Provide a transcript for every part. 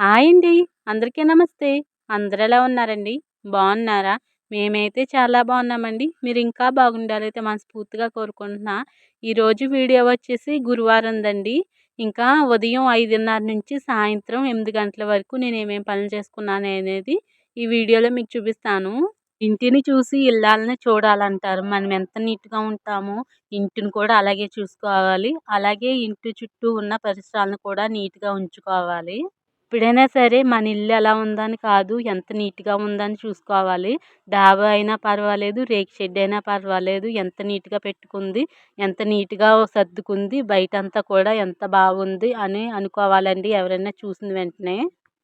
Hi అండి. అందరికీ నమస్తే. అందరూ ఎలా ఉన్నారండి? బాగున్నారా? మేమైతే చాలా బాగున్నామండి. మీరు ఇంకా బాగుండాలైతే మనస్ఫూర్తిగా కోరుకుంటున్నా. ఈరోజు వీడియో వచ్చేసి గురువారం దండి ఇంకా ఉదయం ఐదున్నర నుంచి సాయంత్రం ఎనిమిది గంటల వరకు నేను ఏమేమి పనులు చేసుకున్నాను అనేది ఈ వీడియోలో మీకు చూపిస్తాను. ఇంటిని చూసి ఇల్లాలని చూడాలంటారు. మనం ఎంత నీట్గా ఉంటామో ఇంటిని కూడా అలాగే చూసుకోవాలి. అలాగే ఇంటి చుట్టూ ఉన్న పరిసరాలను కూడా నీట్గా ఉంచుకోవాలి. ఎప్పుడైనా సరే మన ఇల్లు ఎలా ఉందని కాదు ఎంత నీట్గా ఉందని చూసుకోవాలి. డాబా అయినా పర్వాలేదు రేకు షెడ్ అయినా పర్వాలేదు ఎంత నీట్గా పెట్టుకుంది ఎంత నీట్గా సర్దుకుంది బయట అంతా కూడా ఎంత బాగుంది అని అనుకోవాలండి ఎవరైనా చూసిన వెంటనే.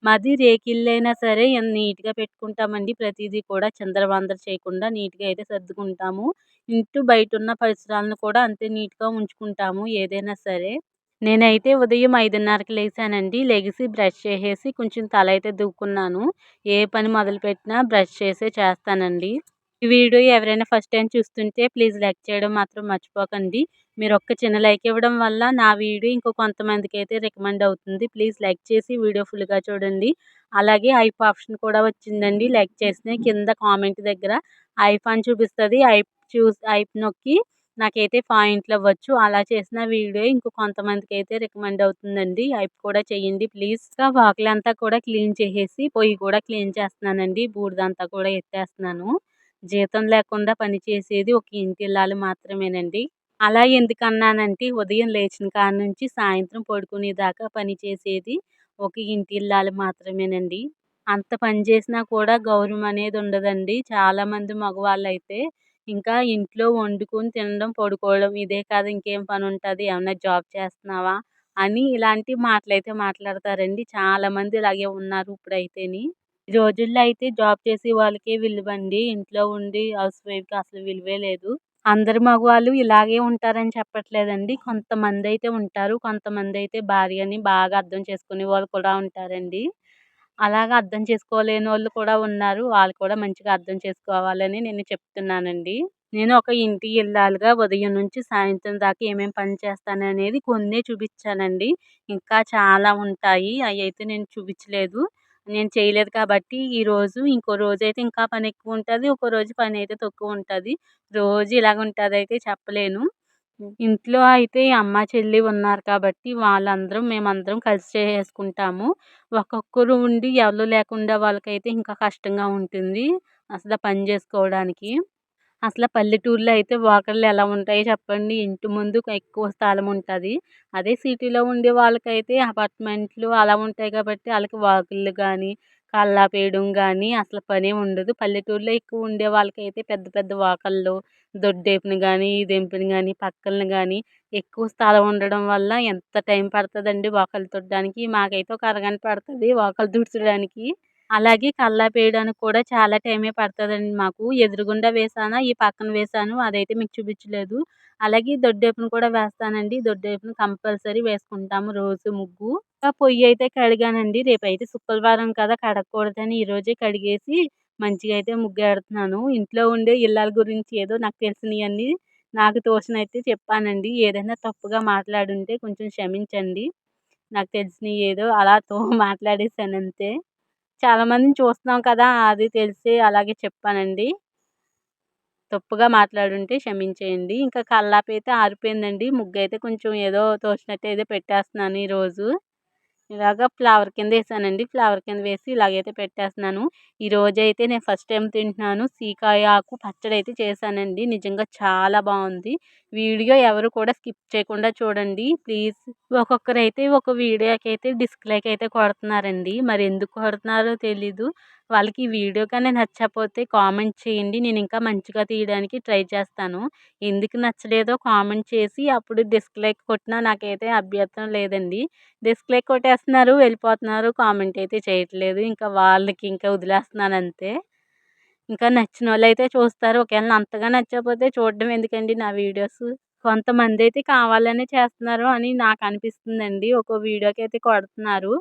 మాది రేకిల్లు అయినా సరే ఎంత నీట్గా పెట్టుకుంటామండి ప్రతిదీ కూడా చందరవందర చేయకుండా నీట్గా అయితే సర్దుకుంటాము. ఇంటూ బయట ఉన్న పరిసరాలను కూడా అంతే నీట్గా ఉంచుకుంటాము ఏదైనా సరే. నేనైతే ఉదయం ఐదున్నరకి లేచానండి లెగిసి బ్రష్ చేసేసి కొంచెం తల అయితే దువ్వుకున్నాను. ఏ పని మొదలుపెట్టినా బ్రష్ చేసే చేస్తానండి. ఈ వీడియో ఎవరైనా ఫస్ట్ టైం చూస్తుంటే ప్లీజ్ లైక్ చేయడం మాత్రం మర్చిపోకండి. మీరు ఒక్క చిన్న లైక్ ఇవ్వడం వల్ల నా వీడియో ఇంకో కొంతమందికి అయితే రికమెండ్ అవుతుంది. ప్లీజ్ లైక్ చేసి వీడియో ఫుల్గా చూడండి. అలాగే ఐప్ ఆప్షన్ కూడా వచ్చిందండి. లైక్ చేస్తే కింద కామెంట్ దగ్గర ఐప్ అని చూపిస్తుంది. ఐప్ చూసి ఐప్ నొక్కి నాకైతే పాయింట్లు అవ్వచ్చు. అలా చేసిన వీడియో ఇంకో కొంతమందికి అయితే రికమెండ్ అవుతుందండి. అవి కూడా చేయండి. ప్లీజ్ వాకిలంతా కూడా క్లీన్ చేసేసి పొయ్యి కూడా క్లీన్ చేస్తున్నానండి. బూడిదంతా కూడా ఎత్తేస్తున్నాను. జీతం లేకుండా పని చేసేది ఒక ఇంటి ఇల్లాలు మాత్రమేనండి. అలా ఎందుకన్నానంటే ఉదయం లేచిన కాడ నుంచి సాయంత్రం పడుకునేదాకా పని చేసేది ఒక ఇంటి ఇల్లాలు మాత్రమేనండి. అంత పని చేసినా కూడా గౌరవం అనేది ఉండదండి. చాలామంది మగవాళ్ళు అయితే ఇంకా ఇంట్లో వండుకొని తినడం పడుకోవడం ఇదే కాదు ఇంకేం పని ఉంటుంది ఏమన్నా జాబ్ చేస్తున్నావా? అని ఇలాంటి మాటలైతే మాట్లాడతారండి. చాలామంది ఇలాగే ఉన్నారు ఇప్పుడైతేని. ఈ రోజుల్లో అయితే జాబ్ చేసే వాళ్ళకే విలువండి. ఇంట్లో ఉండి హౌస్ వైఫ్కి అసలు విలువే లేదు. అందరు మగవాళ్ళు ఇలాగే ఉంటారని చెప్పట్లేదండి. కొంతమంది అయితే ఉంటారు. కొంతమంది అయితే భార్యని బాగా అర్థం చేసుకునే వాళ్ళు కూడా ఉంటారండి. అలాగా అర్థం చేసుకోలేని వాళ్ళు కూడా ఉన్నారు. వాళ్ళు కూడా మంచిగా అర్థం చేసుకోవాలని నేను చెప్తున్నానండి. నేను ఒక ఇంటి ఇల్లాలుగా ఉదయం నుంచి సాయంత్రం దాకా ఏమేమి పని చేస్తాననేది కొన్నే చూపించానండి. ఇంకా చాలా ఉంటాయి. అవి అయితే నేను చూపించలేదు. నేను చేయలేదు కాబట్టి ఈరోజు ఇంకో రోజు అయితే ఇంకా పని ఎక్కువ ఉంటుంది. ఒక రోజు పని అయితే తక్కువ ఉంటుంది. రోజు ఇలాగ ఉంటుంది అయితే చెప్పలేను. ఇంట్లో అయితే అమ్మ చెల్లి ఉన్నారు కాబట్టి వాళ్ళందరం మేమందరం కలిసి చేసుకుంటాము. ఒక్కొక్కరు ఉండి ఎవరు లేకుండా వాళ్ళకైతే ఇంకా కష్టంగా ఉంటుంది అసలు పని చేసుకోవడానికి. అసలు పల్లెటూరులో అయితే వాకర్లు ఎలా ఉంటాయో చెప్పండి. ఇంటి ముందు ఎక్కువ స్థలం ఉంటుంది. అదే సిటీలో ఉండే వాళ్ళకైతే అపార్ట్మెంట్లు అలా ఉంటాయి కాబట్టి వాళ్ళకి వాకిళ్ళు కానీ కల్లాపేయడం కానీ అసలు పనే ఉండదు. పల్లెటూరులో ఎక్కువ ఉండే వాళ్ళకైతే పెద్ద పెద్ద వాకళ్ళు దొడ్డేపున కానీ దెంపున కానీ పక్కన కానీ ఎక్కువ స్థలం ఉండడం వల్ల ఎంత టైం పడుతుందండి వాకలు తుడడానికి మాకైతే ఒక అరగంట పడుతుంది వాకలు తుడచడానికి. అలాగే కల్లా పేయడానికి కూడా చాలా టైమే పడుతుందండి మాకు. ఎదురుగుండా వేసానా ఈ పక్కన వేసాను అదైతే మీకు చూపించలేదు. అలాగే దొడ్డేపును కూడా వేస్తానండి. దొడ్డేపును కంపల్సరీ వేసుకుంటాము రోజు ముగ్గు. పొయ్యి అయితే కడిగానండి. రేపైతే శుక్రవారం కదా కడగకూడదని ఈరోజే కడిగేసి మంచిగా అయితే ముగ్గేడుతున్నాను. ఇంట్లో ఉండే ఇళ్ళ గురించి ఏదో నాకు తెలిసినవన్నీ నాకు తోచినైతే చెప్పానండి. ఏదైనా తప్పుగా మాట్లాడుంటే కొంచెం క్షమించండి. నాకు తెలిసినవి ఏదో అలా తో మాట్లాడేసాను అంతే. చాలామందిని చూస్తున్నాం కదా అది తెలిసి అలాగే చెప్పానండి. తప్పుగా మాట్లాడుంటే క్షమించేయండి. ఇంకా కల్లాపి అయితే ఆరిపోయిందండి. ముగ్గు అయితే కొంచెం ఏదో తోచినట్టు ఏదో పెట్టేస్తున్నాను ఈరోజు ఇలాగ ఫ్లవర్ కింద వేసానండి. ఫ్లవర్ కింద వేసి ఇలాగైతే పెట్టేస్తున్నాను. ఈరోజు అయితే నేను ఫస్ట్ టైం తింటున్నాను. సీకాయ ఆకు పచ్చడి అయితే చేశానండి. నిజంగా చాలా బాగుంది. వీడియో ఎవరు కూడా స్కిప్ చేయకుండా చూడండి. ప్లీజ్ ఒక్కొక్కరు అయితే ఒక వీడియోకి అయితే డిస్క్లైక్ అయితే కొడుతున్నారండి. మరి ఎందుకు కొడుతున్నారో తెలీదు. వాళ్ళకి ఈ వీడియో కానీ నచ్చకపోతే కామెంట్ చేయండి. నేను ఇంకా మంచిగా తీయడానికి ట్రై చేస్తాను. ఎందుకు నచ్చలేదో కామెంట్ చేసి అప్పుడు డిస్క్లైక్ కొట్టినా నాకైతే అభ్యర్థన లేదండి. డిస్క్లైక్ కొట్టేస్తున్నారు వెళ్ళిపోతున్నారు కామెంట్ అయితే చేయట్లేదు. ఇంకా వాళ్ళకి ఇంకా వదిలేస్తున్నాను అంతే. ఇంకా నచ్చిన వాళ్ళు అయితే చూస్తారు. ఒకవేళ అంతగా నచ్చకపోతే చూడడం ఎందుకండి నా వీడియోస్? కొంతమంది అయితే కావాలనే చేస్తున్నారు అని నాకు అనిపిస్తుందండి. ఒక వీడియోకి అయితే కొడుతున్నారు.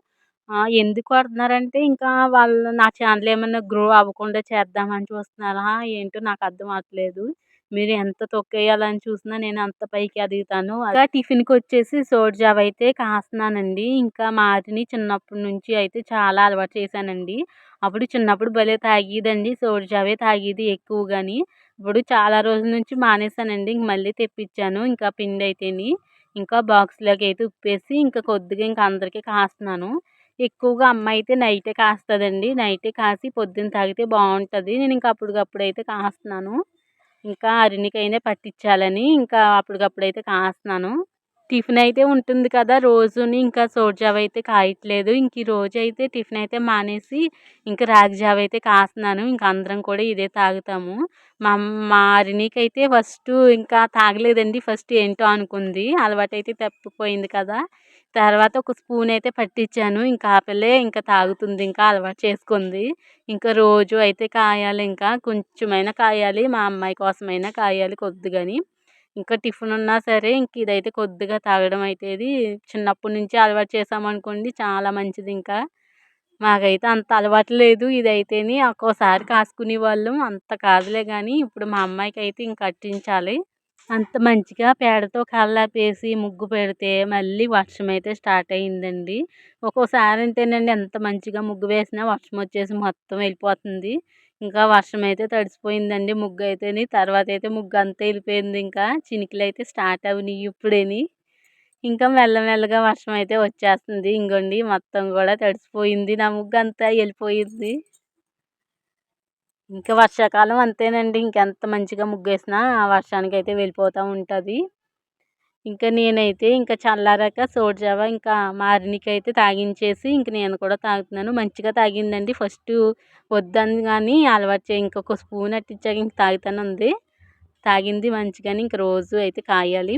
ఎందుకు కొడుతున్నారంటే ఇంకా వాళ్ళు నా ఛానల్ ఏమన్నా గ్రో అవ్వకుండా చేద్దామని చూస్తున్నారా? ఏంటో నాకు అర్థం అవ్వట్లేదు మీరు ఎంత తొక్కేయాలని చూసినా నేను అంత పైకి ఎదుగుతాను అలా టిఫిన్కి వచ్చేసి సోడ్ జావ అయితే కాస్తున్నానండి. ఇంకా మాటిని చిన్నప్పటి నుంచి అయితే చాలా అలవాటు చేశానండి. అప్పుడు చిన్నప్పుడు భలే తాగేదండి. సోడ్ జావే తాగేది ఎక్కువగాని. ఇప్పుడు చాలా రోజుల నుంచి మానేశానండి. ఇంక మళ్ళీ తెప్పించాను. ఇంకా పిండి అయితేని. ఇంకా బాక్స్లోకి అయితే ఉప్పేసి ఇంకా కొద్దిగా ఇంకా అందరికీ కాస్తున్నాను. ఎక్కువగా అమ్మ అయితే నైటే కాస్తుందండి. నైటే కాసి పొద్దున్న తాగితే బాగుంటుంది నేను ఇంకా అప్పటికప్పుడు అయితే కాస్తున్నాను. ఇంకా అరుణికైనా పట్టించాలని ఇంకా అప్పటికప్పుడు అయితే కాస్తున్నాను. టిఫిన్ అయితే ఉంటుంది కదా రోజుని. ఇంకా సోడ్ జావ అయితే కాయట్లేదు. ఇంక ఈ రోజు అయితే టిఫిన్ అయితే మానేసి ఇంకా రాగి జావ అయితే కాస్తున్నాను. ఇంకా అందరం కూడా ఇదే తాగుతాము. మా మా అరుణికి ఫస్ట్ ఇంకా తాగలేదండి. ఫస్ట్ ఏంటో అనుకుంది. అలవాటు అయితే తప్పిపోయింది కదా. తర్వాత ఒక స్పూన్ అయితే పట్టించాను ఇంకా ఆ పిల్లే ఇంకా తాగుతుంది ఇంకా అలవాటు చేసుకుంది. ఇంకా రోజు అయితే కాయాలి ఇంకా కొంచెమైనా కాయాలి. మా అమ్మాయి కోసమైనా కాయాలి కొద్దిగాని. ఇంకా టిఫిన్ ఉన్నా సరే ఇంక ఇదైతే కొద్దిగా తాగడం అయితే ఇది చిన్నప్పటి నుంచి అలవాటు చేసామనుకోండి చాలా మంచిది ఇంకా. మాకైతే అంత అలవాటు లేదు ఇదైతేని. ఒక్కోసారి కాసుకునే వాళ్ళం. అంత కాదులే కానీ ఇప్పుడు మా అమ్మాయికి అయితే ఇంక కట్టించాలి అంత మంచిగా పేడతో కళ్ళాపేసి ముగ్గు పెడితే మళ్ళీ వర్షం అయితే స్టార్ట్ అయ్యిందండి ఒక్కోసారి అంతేనండి ఎంత మంచిగా ముగ్గు వేసినా వర్షం వచ్చేసి మొత్తం వెళ్ళిపోతుంది. ఇంకా వర్షం అయితే తడిసిపోయిందండి ముగ్గు అయితేని తర్వాత అయితే ముగ్గు అంతా వెళ్ళిపోయింది ఇంకా. చినుకులు అయితే స్టార్ట్ అవినాయి ఇప్పుడేని. ఇంకా మెల్లమెల్లగా వర్షం అయితే వచ్చేస్తుంది. ఇంకోండి మొత్తం కూడా తడిసిపోయింది. నా ముగ్గు అంతా వెళ్ళిపోయింది. ఇంకా వర్షాకాలం అంతేనండి. ఇంకెంత మంచిగా ముగ్గు వేసినా ఆ వర్షానికి అయితే వెళ్ళిపోతూ ఉంటుంది. ఇంకా నేనైతే ఇంకా చల్లారాక సోడ్ జావ ఇంకా మారినికి అయితే తాగించేసి ఇంక నేను కూడా తాగుతున్నాను. మంచిగా తాగిందండి. ఫస్ట్ వద్దని కానీ అలవాటు చేయి ఇంకొక స్పూన్ అట్టించాక ఇంక తాగుతాను ఉంది తాగింది మంచిగాని ఇంక రోజు అయితే కాయాలి.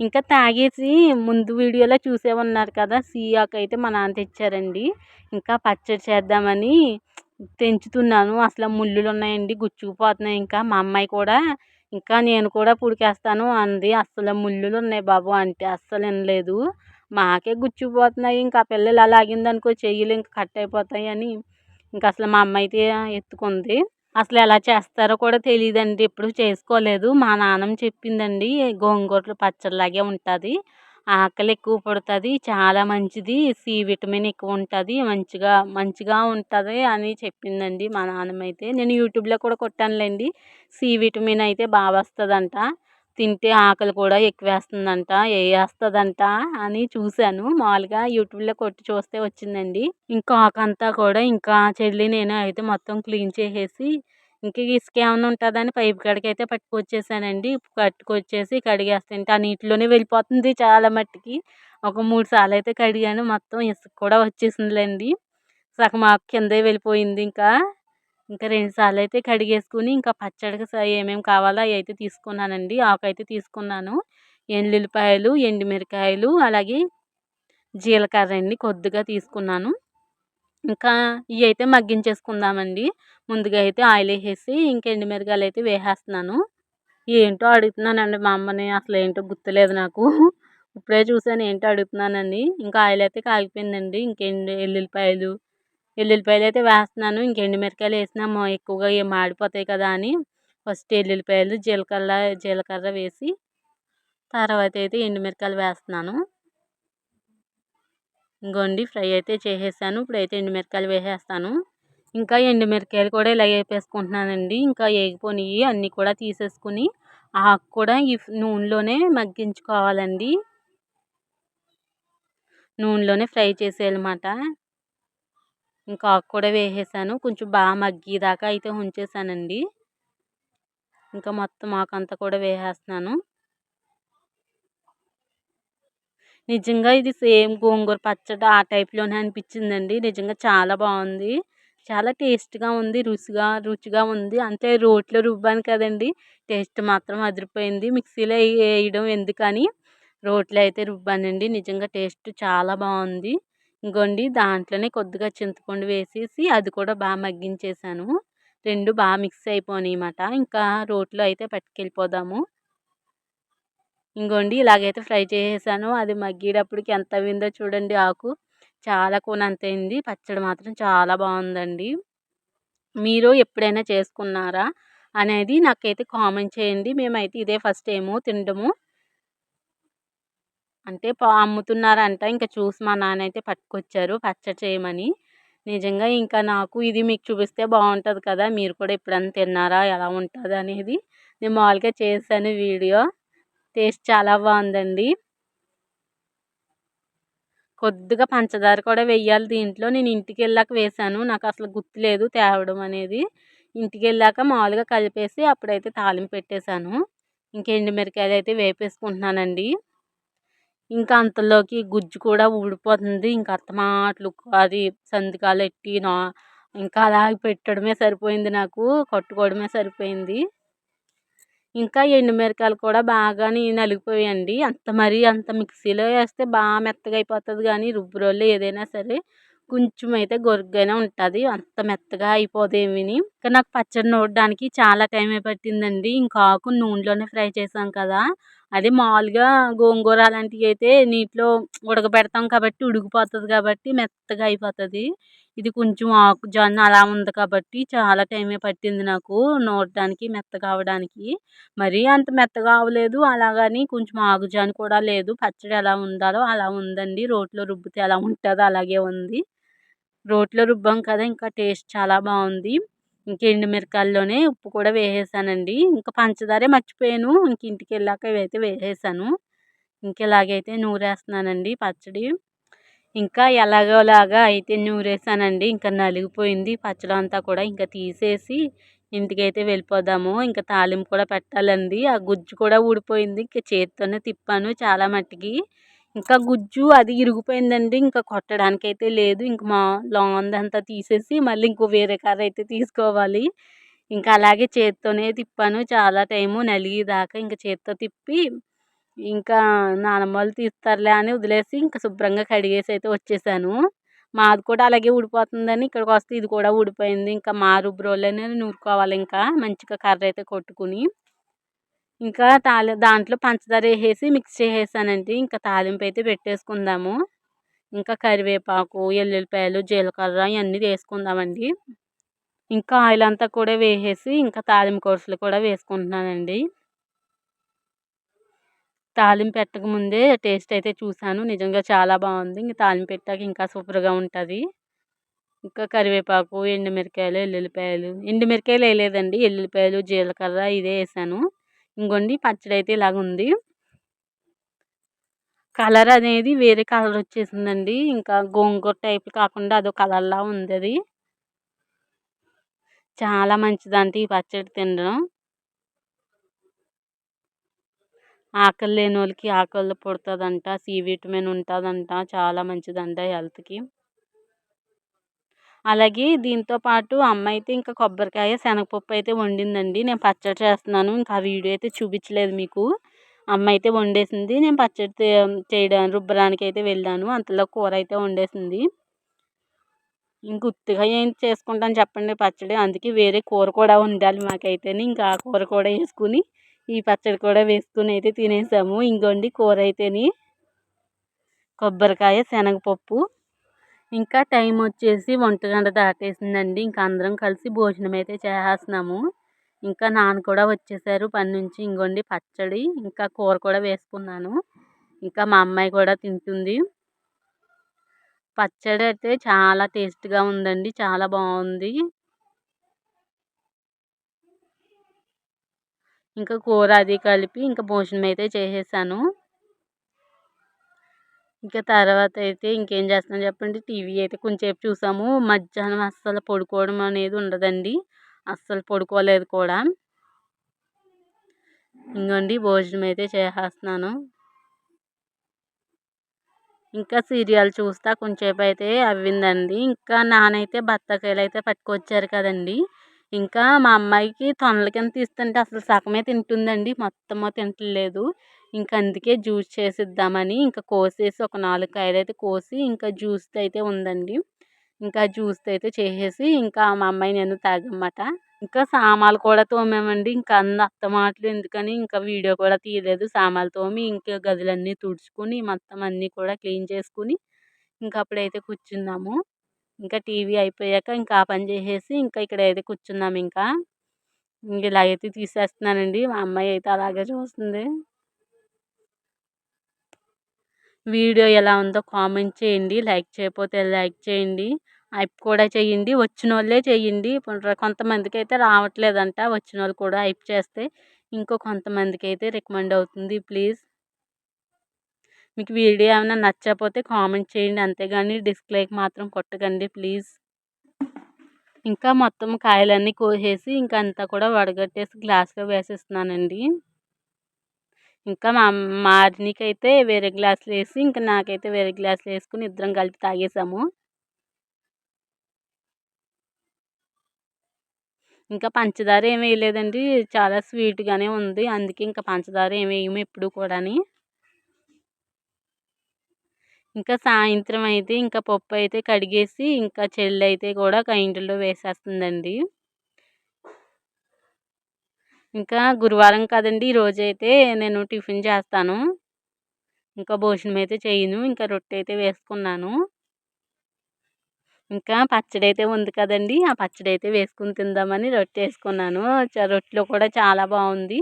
ఇంకా తాగేసి ముందు వీడియోలో చూసే ఉన్నారు కదా సీయాకు అయితే మా నాన్న తెచ్చారండి. ఇంకా పచ్చడి చేద్దామని తెంచుతున్నాను. అసలు ముళ్ళులు ఉన్నాయండి గుచ్చుకుపోతున్నాయి. ఇంకా మా అమ్మాయి కూడా ఇంకా నేను కూడా పుడికేస్తాను అంది. అస్సలు ముళ్ళులు ఉన్నాయి బాబు అంటే అస్సలు వినలేదు. మాకే గుచ్చుకుపోతున్నాయి ఇంకా పిల్లలు అలా ఆగిందనుకో చెయ్యలు ఇంకా కట్ అయిపోతాయి అని ఇంకా అసలు మా అమ్మ అయితే ఎత్తుకుంది. అసలు ఎలా చేస్తారో కూడా తెలియదండి. ఎప్పుడు చేసుకోలేదు. మా నాన్నమ్మ చెప్పిందండి గోంగూర పచ్చడిలాగే ఉంటుంది. ఆకలి ఎక్కువ పడుతుంది చాలా మంచిది సి విటమిన్ ఎక్కువ ఉంటుంది మంచిగా మంచిగా ఉంటుంది అని చెప్పిందండి మా నాన్నమ్మ అయితే నేను యూట్యూబ్లో కూడా కొట్టానులేండి సి విటమిన్ అయితే బాగా వస్తుందంట తింటే ఆకలి కూడా ఎక్కువ వేస్తుందంట వేస్తుందంట అని చూశాను. మామూలుగా యూట్యూబ్లో కొట్టి చూస్తే వచ్చిందండి. ఇంకా ఆకంతా కూడా ఇంకా చెల్లి నేను అయితే మొత్తం క్లీన్ చేసేసి ఇంకా ఇసుక ఏమైనా ఉంటుందని పైపు కాడికి అయితే పట్టుకొచ్చేసానండి. పట్టుకొచ్చేసి కడిగేస్తుంటే ఆ నీటిలోనే వెళ్ళిపోతుంది చాలా మట్టికి. ఒక మూడు సార్లు అయితే కడిగాను. మొత్తం ఇసుక కూడా వచ్చేసిందిలేండి. సగం ఆకు కిందే వెళ్ళిపోయింది ఇంకా. ఇంకా రెండు సార్లు అయితే కడిగేసుకుని ఇంకా పచ్చడికి ఏమేమి కావాలో అవి అయితే తీసుకున్నానండి. ఆకు అయితే తీసుకున్నాను. ఎండుల్లిపాయలు ఎండుమిరకాయలు అలాగే జీలకర్ర అండి కొద్దిగా తీసుకున్నాను. ఇంకా ఇవి అయితే మగ్గించేసుకుందామండి. ముందుగా అయితే ఆయిల్ వేసేసి ఇంక ఎండుమిరకాయలు అయితే వేసేస్తున్నాను. ఏంటో అడుగుతున్నానండి మా అమ్మని అసలు ఏంటో గుర్తులేదు నాకు. ఇప్పుడే చూసాను ఏంటో అడుగుతున్నానండి. ఇంకా ఆయిల్ అయితే కాగిపోయిందండి. ఇంకెండు ఎల్లుల్లిపాయలు ఎల్లుల్లిపాయలు అయితే వేస్తున్నాను ఇంకెండు ఎండుమిరకాయలు వేసినాము ఎక్కువగా మాడిపోతాయి కదా అని ఫస్ట్ ఎల్లుల్లిపాయలు జీలకర్ర జీలకర్ర వేసి తర్వాత అయితే ఎండుమిరకాయలు వేస్తున్నాను. ఇంకోండి ఫ్రై అయితే చేసేసాను. ఇప్పుడైతే ఎండుమిరకాయలు వేసేస్తాను. ఇంకా ఎండుమిరకాయలు కూడా ఇలా వేపేసుకుంటున్నానండి. ఇంకా వేగిపోయి అన్నీ కూడా తీసేసుకుని ఆకు కూడా ఈ నూనెలోనే మగ్గించుకోవాలండి. నూనెలోనే ఫ్రై చేసేయాలన్నమాట. ఇంకా ఆకు కూడా వేసేసాను. కొంచెం బాగా మగ్గేదాకా అయితే ఉంచేసానండి. ఇంకా మొత్తం ఆకంతా కూడా వేసేస్తున్నాను. నిజంగా ఇది సేమ్ గోంగూర పచ్చడి ఆ టైప్లోనే అనిపించిందండి. నిజంగా చాలా బాగుంది. చాలా టేస్ట్గా ఉంది రుచిగా రుచిగా ఉంది. అంటే రోట్లో రుబ్బాను కదండి టేస్ట్ మాత్రం అదిరిపోయింది. మిక్సీలో వేయడం ఎందుకని రోట్లో అయితే రుబ్బానండి. నిజంగా టేస్ట్ చాలా బాగుంది. ఇంకోండి దాంట్లోనే కొద్దిగా చింతపండు వేసేసి అది కూడా బాగా మగ్గించేసాను. రెండు బాగా మిక్స్ అయిపోయినాయి అన్నమాట ఇంకా రోట్లో అయితే పట్టుకెళ్ళిపోదాము. ఇంకోండి ఇలాగైతే ఫ్రై చేసేసాను. అది మగ్గేటప్పటికి ఎంత అయిందో చూడండి ఆకు. చాలా కూనంత అయింది. పచ్చడి మాత్రం చాలా బాగుందండి. మీరు ఎప్పుడైనా చేసుకున్నారా అనేది నాకైతే కామెంట్ చేయండి. మేమైతే ఇదే ఫస్ట్ టైము తినడము అంటే పా అమ్ముతున్నారంట. ఇంకా చూసి మా నాన్న అయితే పట్టుకొచ్చారు పచ్చడి చేయమని. నిజంగా ఇంకా నాకు ఇది మీకు చూపిస్తే బాగుంటుంది కదా. మీరు కూడా ఎప్పుడన్నా తిన్నారా? ఎలా ఉంటుంది? అనేది నేను మామూలుగా చేశాను వీడియో. టేస్ట్ చాలా బాగుందండి. కొద్దిగా పంచదార కూడా వేయాలి దీంట్లో. నేను ఇంటికి వెళ్ళాక వేసాను నాకు అసలు గుర్తులేదు తేవడం అనేది. ఇంటికి వెళ్ళాక మామూలుగా కలిపేసి అప్పుడైతే తాలింపు పెట్టేశాను. ఇంకా ఎండుమిరకాయలు అయితే వేపేసుకుంటున్నానండి. ఇంకా అంతలోకి గుజ్జు కూడా ఊడిపోతుంది. ఇంకా అత్తమాటలు అది సంతకాలు ఎట్టి నా ఇంకా అలా పెట్టడమే సరిపోయింది నాకు. కట్టుకోవడమే సరిపోయింది. ఇంకా ఎండుమిరకాయలు కూడా బాగానే నలిగిపోయాయండి. అంత మరీ అంత మిక్సీలో వేస్తే బాగా మెత్తగా అయిపోతుంది కానీ రుబ్బురోల్లో ఏదైనా సరే కొంచెం అయితే గొరుగ్గానే ఉంటుంది. అంత మెత్తగా అయిపోదు ఏమిని ఇంకా నాకు పచ్చడి నూడడానికి చాలా టైం పట్టిందండి. ఇంకా ఆకు నూనెలోనే ఫ్రై చేసాం కదా. అదే మామూలుగా గోంగూర అలాంటివి అయితే నీటిలో ఉడకబెడతాం కాబట్టి ఉడికిపోతుంది కాబట్టి మెత్తగా అయిపోతుంది. ఇది కొంచెం ఆకు జొన్న అలా ఉంది కాబట్టి చాలా టైమే పట్టింది నాకు నూరడానికి మెత్తగా అవడానికి మరీ అంత మెత్తగా అవ్వలేదు అలాగని కొంచెం ఆగుజాని కూడా లేదు. పచ్చడి ఎలా ఉండాలో అలా ఉందండి. రోట్లో రుబ్బితే ఎలా ఉంటుందో అలాగే ఉంది. రోట్లో రుబ్బాం కదా ఇంకా టేస్ట్ చాలా బాగుంది. ఇంక ఎండుమిరకాయల్లోనే ఉప్పు కూడా వేసేసానండి. ఇంకా పంచదారే మర్చిపోయాను. ఇంక ఇంటికి వెళ్ళాక ఇవైతే వేసేసాను. ఇంకా ఇలాగైతే నూరేస్తున్నానండి పచ్చడి. ఇంకా ఎలాగోలాగా అయితే నూరేసానండి. ఇంకా నలిగిపోయింది పచ్చడి అంతా కూడా. ఇంకా తీసేసి ఇంటికైతే వెళ్ళిపోదాము. ఇంకా తాలింపు కూడా పెట్టాలండి. ఆ గుజ్జు కూడా ఊడిపోయింది. ఇంకా చేతితోనే తిప్పాను చాలా మట్టికి. ఇంకా గుజ్జు అది ఇరిగిపోయిందండి. ఇంకా కొట్టడానికి అయితే లేదు. ఇంక మా లాంగ్ అంతా తీసేసి మళ్ళీ ఇంకో వేరే కర్ర అయితే తీసుకోవాలి. ఇంకా అలాగే చేత్తోనే తిప్పాను. చాలా టైము నలిగేదాకా ఇంకా చేత్తో తిప్పి ఇంకా నానమ్మ వాళ్ళు తీస్తారులే అని వదిలేసి ఇంకా శుభ్రంగా కడిగేసి అయితే వచ్చేసాను. మాది కూడా అలాగే ఊడిపోతుందని ఇక్కడికి వస్తే ఇది కూడా ఊడిపోయింది. ఇంకా మా రుబ్బురోళ్ళనే నూరుకోవాలి ఇంకా. మంచిగా కర్ర అయితే కొట్టుకుని. ఇంకా తాలి దాంట్లో పంచదార వేసేసి మిక్స్ చేసేసానండి. ఇంకా తాలింపు అయితే పెట్టేసుకుందాము. ఇంకా కరివేపాకు ఎల్లుల్లిపాయలు జీలకర్ర ఇవన్నీ వేసుకుందామండి. ఇంకా ఆయిల్ అంతా కూడా వేసేసి ఇంకా తాలింపు కోర్సులు కూడా వేసుకుంటున్నానండి. తాలింపు పెట్టకముందే టేస్ట్ అయితే చూశాను. నిజంగా చాలా బాగుంది. ఇంకా తాలింపు పెట్టాక ఇంకా సూపర్గా ఉంటుంది. ఇంకా కరివేపాకు ఎండుమిరకాయలు ఎల్లుల్లిపాయలు. ఎండుమిరకాయలు వేయలేదండి. ఎల్లుల్లిపాయలు జీలకర్ర ఇదే వేసాను. ఇంకోండి పచ్చడి అయితే ఇలాగ ఉంది. కలర్ అనేది వేరే కలర్ వచ్చేసిందండి. ఇంకా గోంగూర టైప్ కాకుండా అదో కలర్లా ఉంది అది. చాలా మంచిదంట ఈ పచ్చడి తినడం. ఆకలి లేని వాళ్ళకి ఆకలి పుడుతుందంట సి విటమిన్ ఉంటుందంట చాలా మంచిదంట హెల్త్కి. అలాగే దీంతో పాటు అమ్మ అయితే ఇంకా కొబ్బరికాయ శనగపప్పు అయితే వండిందండి. నేను పచ్చడి చేస్తున్నాను. ఇంకా ఆ వీడియో అయితే చూపించలేదు మీకు. అమ్మ అయితే వండేసింది. నేను పచ్చడి చేయడానికి రుబ్బడానికి అయితే వెళ్ళాను. అంతలో కూర అయితే వండేసింది. ఇంక ఉత్తిగా ఏం చేసుకుంటాను చెప్పండి పచ్చడి. అందుకే వేరే కూర కూడా ఉండాలి మాకైతే ఇంకా ఆ కూర కూడా వేసుకుని ఈ పచ్చడి కూడా వేసుకుని అయితే తినేసాము. ఇంకోండి కూర అయితేని. కొబ్బరికాయ శనగపప్పు. ఇంకా టైం వచ్చేసి ఒంటి గంట దాటేసిందండి. ఇంకా అందరం కలిసి భోజనం అయితే చేసేస్తున్నాము. ఇంకా నాన్న కూడా వచ్చేసారు. పని నుంచి ఇంకోండి పచ్చడి ఇంకా కూర కూడా వేసుకున్నాను. ఇంకా మా అమ్మాయి కూడా తింటుంది. పచ్చడి అయితే చాలా టేస్ట్గా ఉందండి. చాలా బాగుంది. ఇంకా కూర అది కలిపి ఇంకా భోజనం అయితే చేసేసాను. ఇంకా తర్వాత అయితే ఇంకేం చేస్తాం చెప్పండి. టీవీ అయితే కొంచెంసేపు చూసాము. మధ్యాహ్నం అస్సలు పడుకోవడం అనేది ఉండదండి. అస్సలు పడుకోలేదు కూడా. ఇంకోండి భోజనం అయితే చేసేస్తున్నాను. ఇంకా సీరియల్ చూస్తా కొంచెంసేపు అయితే అవ్విందండి. ఇంకా నానైతే బత్తాకాయలు అయితే పట్టుకొచ్చారు కదండి. ఇంకా మా అమ్మాయికి తొనల కింద తీస్తుంటే అసలు సగమే తింటుందండి. మొత్తము తింటలేదు. ఇంకా అందుకే జ్యూస్ చేసిద్దామని ఇంకా కోసేసి ఒక నాలుగు కాయలు అయితే కోసి ఇంకా జ్యూస్ అయితే ఉందండి. ఇంకా జ్యూస్ అయితే చేసేసి ఇంకా మా అమ్మాయి నేను తాగమాట ఇంకా సామాన్లు కూడా తోమామండి. ఇంకా అన్ని అత్త మాటలు ఎందుకని ఇంకా వీడియో కూడా తీయలేదు. సామాలు తోమి ఇంకా గదులన్నీ తుడుచుకుని మొత్తం అన్నీ కూడా క్లీన్ చేసుకుని ఇంకా అప్పుడైతే కూర్చున్నాము. ఇంకా టీవీ అయిపోయాక ఇంకా ఆ పని చేసేసి ఇంకా ఇక్కడ అయితే కూర్చున్నాము ఇంకా. ఇంక ఇలాగైతే తీసేస్తున్నానండి. మా అమ్మాయి అయితే అలాగే చూస్తుంది. వీడియో ఎలా ఉందో కామెంట్ చేయండి. లైక్ చేయకపోతే లైక్ చేయండి. హైప్ కూడా చేయండి. వచ్చిన వాళ్ళే చేయండి. కొంతమందికి అయితే రావట్లేదంట. వచ్చిన వాళ్ళు కూడా హైప్ చేస్తే ఇంకో కొంతమందికి అయితే రికమెండ్ అవుతుంది. ప్లీజ్. మీకు వీడియో ఏమైనా నచ్చకపోతే కామెంట్ చేయండి. అంతేగాని డిస్క్లైక్ మాత్రం కొట్టకండి. ప్లీజ్. ఇంకా మొత్తం కాయలన్నీ కోసేసి ఇంకా అంతా కూడా వడగట్టేసి గ్లాస్లో వేసేస్తున్నానండి. ఇంకా మా మారినికైతే వేరే గ్లాసులు వేసి ఇంకా నాకైతే వేరే గ్లాసులు వేసుకుని ఇద్దరం కలిపి తాగేసాము. ఇంకా పంచదార ఏమి వేయలేదండి. చాలా స్వీట్గానే ఉంది. అందుకే ఇంకా పంచదార ఏమి వేయము ఎప్పుడు కూడాని. ఇంకా సాయంత్రం అయితే ఇంకా పప్పు అయితే కడిగేసి ఇంకా చెల్లి అయితే కూడా కైంట్లో వేసేస్తుందండి. ఇంకా గురువారం కదండి అయితే నేను టిఫిన్ చేస్తాను. ఇంకా భోజనం అయితే చేయను ఇంకా రొట్టె అయితే వేసుకున్నాను. ఇంకా పచ్చడి అయితే ఉంది కదండి ఆ పచ్చడి అయితే వేసుకుని తిందామని రొట్టె వేసుకున్నాను. రొట్టెలో కూడా చాలా బాగుంది.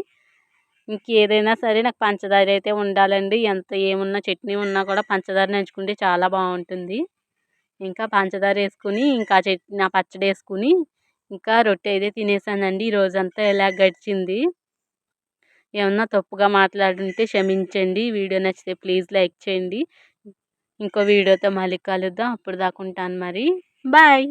ఇంకేదైనా సరే నాకు పంచదార అయితే ఉండాలండి ఎంత ఏమున్నా చట్నీ ఉన్నా కూడా పంచదార నంచుకుంటే చాలా బాగుంటుంది. ఇంకా పంచదార వేసుకుని ఇంకా చట్నీ ఆ పచ్చడి వేసుకుని ఇంకా రొట్టె అయితే తినేసానండి. ఈ రోజంతా ఎలా గడిచింది? ఏమన్నా తప్పుగా మాట్లాడుంటే క్షమించండి. వీడియో నచ్చితే ప్లీజ్ లైక్ చేయండి. ఇంకో వీడియోతో మళ్ళీ కలుద్దాం. అప్పుడు దాకా ఉంటాను మరి. బాయ్.